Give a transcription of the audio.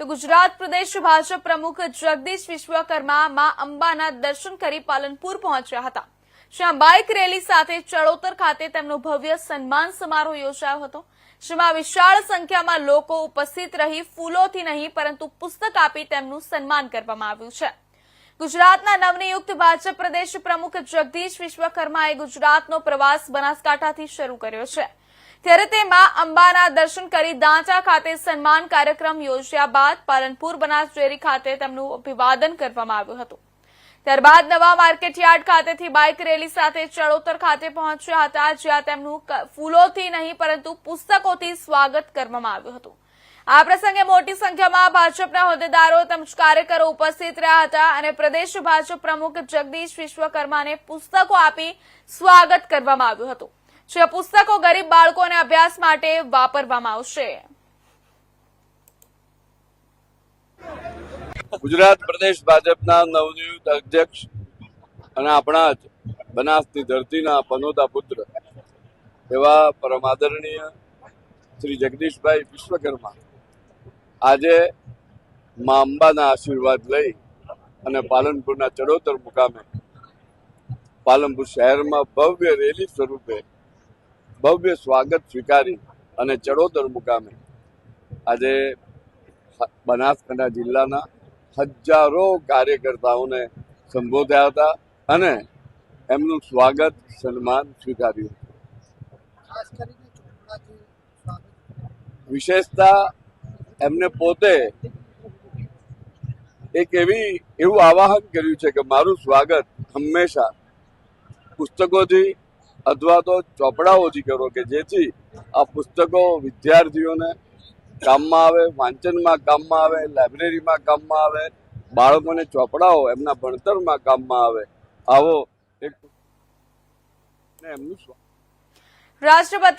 તો ગુજરાત પ્રદેશ ભાજપ પ્રમુખ જગદીશ વિશ્વકર્મા માં અંબાના દર્શન કરી પાલનપુર પહોંચ્યા હતા. જ્યાં બાઇક રેલી સાથે ચડોતર ખાતે તેમનો ભવ્ય સન્માન સમારોહ યોજાયો હતો. જેમાં વિશાળ સંખ્યામાં લોકો ઉપસ્થિત રહી ફૂલોથી નહીં, પરંતુ પુસ્તક આપી તેમનું સન્માન કરવામાં આવ્યું છે. ગુજરાતના નવનિયુક્ત ભાજપ પ્રદેશ પ્રમુખ જગદીશ વિશ્વકર્માએ ગુજરાતનો પ્રવાસ બનાસકાંઠાથી શરૂ કર્યો છે. ત્યારે તેમાં અંબાના દર્શન કરી દાંચા ખાતે સન્માન કાર્યક્રમ યોજ્યા બાદ પાલનપુર બનાસડેરી ખાતે તેમનું અભિવાદન કરવામાં આવ્યું હતું. ત્યારબાદ નવા માર્કેટયાર્ડ ખાતેથી બાઇક રેલી સાથે ચડોતર ખાતે પહોંચ્યા હતા, જ્યાં તેમનું ફૂલોથી નહીં પરંતુ પુસ્તકોથી સ્વાગત કરવામાં આવ્યું હતું. આ પ્રસંગે મોટી સંખ્યામાં ભાજપના હોદ્દેદારો તેમજ કાર્યકરો ઉપસ્થિત રહ્યા હતા અને પ્રદેશ ભાજપ પ્રમુખ જગદીશ વિશ્વકર્માને પુસ્તકો આપી સ્વાગત કરવામાં આવ્યું હતું. જે પુસ્તકો ગરીબ બાળકોને અભ્યાસ માટે વાપરવામાં આવશે? ગુજરાત પ્રદેશ ભાજપના નવનિયુક્ત અધ્યક્ષ અને આપણા જ બનાસની ધરતીના પનોતા પુત્ર એવા પરમાદરણીય શ્રી જગદીશભાઈ વિશ્વકર્મા આજે મા અંબાના આશીર્વાદ લઈ અને પાલનપુરના ચડોતર મુકામે પાલનપુર શહેરમાં ભવ્ય રેલી સ્વરૂપે ભવ્ય સ્વાગત સ્વીકારી અને ચડોતર મુકામે. આજે બનાસકાંઠા જિલ્લાના હજારો કાર્યકર્તાઓને સંબોધ્યા હતા અને એમનું સ્વાગત સન્માન સ્વીકાર્યું વિશેષતા એમને પોતે એક એવી એવું આવાહન કર્યું છે કે મારું સ્વાગત હંમેશા પુસ્તકોથી અથવા તો ચોપડાઓથી કરો કે જેથી આ પુસ્તકો વિદ્યાર્થીઓને કામમાં આવે, વાંચનમાં કામમાં આવે, લાઇબ્રેરીમાં કામમાં આવે, બાળકોને ચોપડાઓ એમના ભણતરમાં કામમાં આવે. આવો એક એમનું રાષ્ટ્રપતિ